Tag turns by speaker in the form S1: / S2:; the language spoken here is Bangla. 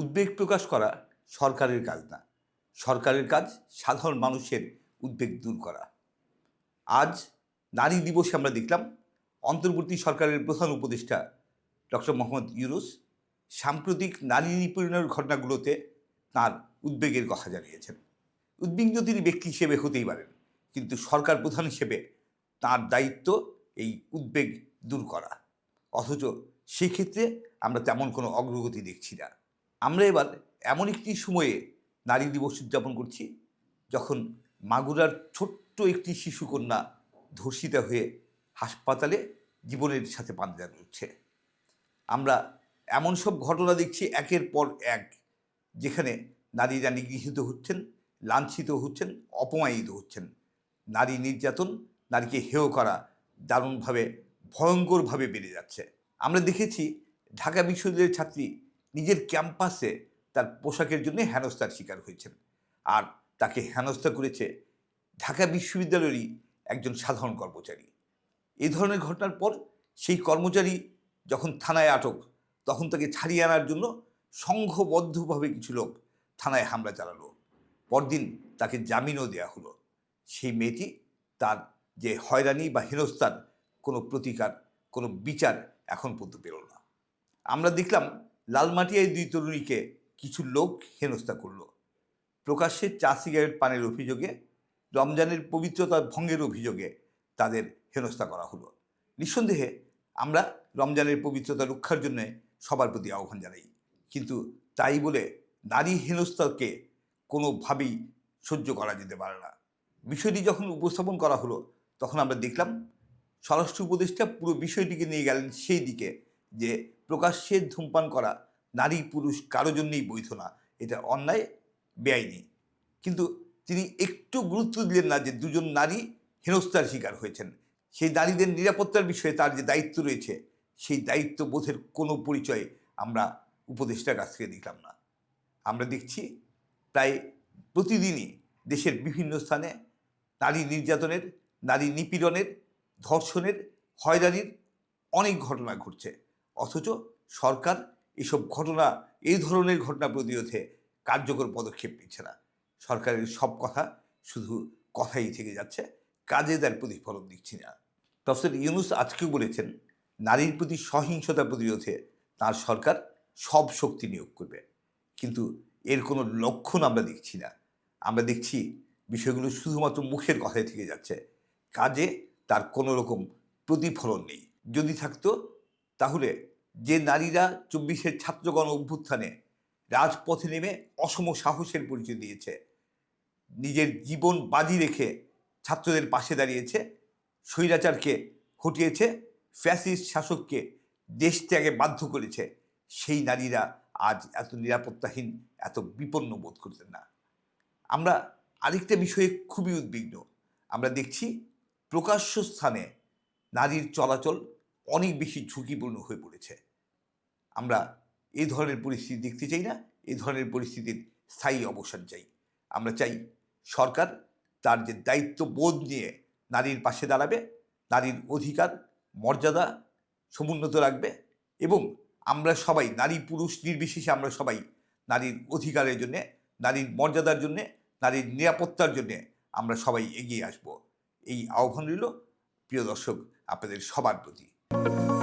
S1: উদ্বেগ প্রকাশ করা সরকারের কাজ না। সরকারের কাজ সাধারণ মানুষের উদ্বেগ দূর করা। আজ নারী দিবসে আমরা দেখলাম অন্তর্বর্তী সরকারের প্রধান উপদেষ্টা ডক্টর মোহাম্মদ ইউনুস সাম্প্রতিক নারী নিপীড়নের ঘটনাগুলোতে তার উদ্বেগের কথা জানিয়েছেন। উদ্বিগ্ন তিনি ব্যক্তি হিসেবে হতেই পারেন, কিন্তু সরকার প্রধান হিসেবে তার দায়িত্ব এই উদ্বেগ দূর করা। অথচ সেক্ষেত্রে আমরা তেমন কোনো অগ্রগতি দেখছি না। আমরা এবার এমন একটি সময়ে নারী দিবস উদযাপন করছি, যখন মাগুরার ছোট্ট একটি শিশুকন্যা ধর্ষিতা হয়ে হাসপাতালে জীবনের সাথে পাঞ্জা লড়ছে আমরা এমন সব ঘটনা দেখছি একের পর এক, যেখানে নারীরা নিগৃহীত হচ্ছেন, লাঞ্ছিত হচ্ছেন, অপমানিত হচ্ছেন। নারী নির্যাতন, নারীকে হেয় করা দারুণভাবে, ভয়ঙ্করভাবে বেড়ে যাচ্ছে। আমরা দেখেছি ঢাকা বিশ্ববিদ্যালয়ের ছাত্রী নিজের ক্যাম্পাসে তার পোশাকের জন্য হেনস্থার শিকার হয়েছেন। আর তাকে হেনস্থা করেছে ঢাকা বিশ্ববিদ্যালয়েরই একজন সাধারণ কর্মচারী। এই ধরনের ঘটনার পর সেই কর্মচারী যখন থানায় আটক, তখন তাকে ছাড়িয়ে আনার জন্য সংঘবদ্ধভাবে কিছু লোক থানায় হামলা চালালো। পরদিন তাকে জামিনও দেওয়া হলো। সেই মেয়েটি তার যে হয়রানি বা হেনস্থার কোনো প্রতিকার, কোনো বিচার এখন পর্যন্ত পেল না। আমরা দেখলাম লালমাটিয়ায় দুই তরুণীকে কিছু লোক হেনস্থা করল। প্রকাশ্যে চা সিগারেট পানের অভিযোগে, রমজানের পবিত্রতা ভঙ্গের অভিযোগে তাদের হেনস্থা করা হলো। নিঃসন্দেহে আমরা রমজানের পবিত্রতা রক্ষার জন্য সবার প্রতি আহ্বান জানাই। কিন্তু তাই বলে নারী হেনস্থাকে কোনোভাবেই সহ্য করা যেতে পারে না। বিষয়টি যখন উপস্থাপন করা হলো, তখন আমরা দেখলাম স্বরাষ্ট্র উপদেষ্টা পুরো বিষয়টিকে নিয়ে গেলেন সেই দিকে যে প্রকাশ্যে ধূমপান করা, নারী পুরুষ কারও জন্যই বৈধ না, এটা অন্যায়, বেআইনি। কিন্তু তিনি একটু গুরুত্ব দিলেন না যে দুজন নারী হেনস্থার শিকার হয়েছেন। সেই নারীদের নিরাপত্তার বিষয়ে তার যে দায়িত্ব রয়েছে, সেই দায়িত্ব বোধের কোনো পরিচয় আমরা উপদেষ্টার কাছ থেকে দেখলাম না। আমরা দেখছি প্রায় প্রতিদিনই দেশের বিভিন্ন স্থানে নারী নির্যাতনের, নারী নিপীড়নের, ধর্ষণের, হয়রানির অনেক ঘটনা ঘটছে। অথচ সরকার এসব ঘটনা, এই ধরনের ঘটনা প্রতিরোধে কার্যকর পদক্ষেপ নিচ্ছে না। সরকারের সব কথা শুধু কথাই থেকে যাচ্ছে, কাজে তার প্রতিফলন দিচ্ছি না। প্রফেসর ইউনুস আজকেও বলেছেন, নারীর প্রতি সহিংসতা প্রতিরোধে তার সরকার সব শক্তি নিয়োগ করবে। কিন্তু এর কোনো লক্ষণ আমরা দেখছি না। আমরা দেখছি বিষয়গুলো শুধুমাত্র মুখের কথায় থেকে যাচ্ছে। কাজে তার কোনো রকম প্রতিফলন নেই। যদি থাকতো তাহলে যে নারীরা চব্বিশের ছাত্রগণ অভ্যুত্থানে রাজপথে নেমে অসম সাহসের পরিচয় দিয়েছে, নিজের জীবন বাজি রেখে ছাত্রদের পাশে দাঁড়িয়েছে, স্বৈরাচারকে হটিয়েছে, ফ্যাসিস্ট শাসককে দেশ ত্যাগে বাধ্য করেছে, সেই নারীরা আজ এত নিরাপত্তাহীন, এত বিপন্ন বোধ করতেন না। আমরা আরেকটা বিষয়ে খুবই উদ্বিগ্ন। আমরা দেখছি প্রকাশ্য স্থানে নারীর চলাচল অনেক বেশি ঝুঁকিপূর্ণ হয়ে পড়েছে। আমরা এ ধরনের পরিস্থিতি দেখতে চাই না, এ ধরনের পরিস্থিতির স্থায়ী অবসান চাই। আমরা চাই সরকার তার যে দায়িত্ব বোধ নিয়ে নারীর পাশে দাঁড়াবে, নারীর অধিকার, মর্যাদা সমুন্নত রাখবে এবং আমরা সবাই, নারী পুরুষ নির্বিশেষে আমরা সবাই নারীর অধিকারের জন্যে, নারীর মর্যাদার জন্যে, নারীর নিরাপত্তার জন্যে আমরা সবাই এগিয়ে আসব। এই আহ্বান রইল। প্রিয় দর্শক, আপনাদের সবার প্রতি। you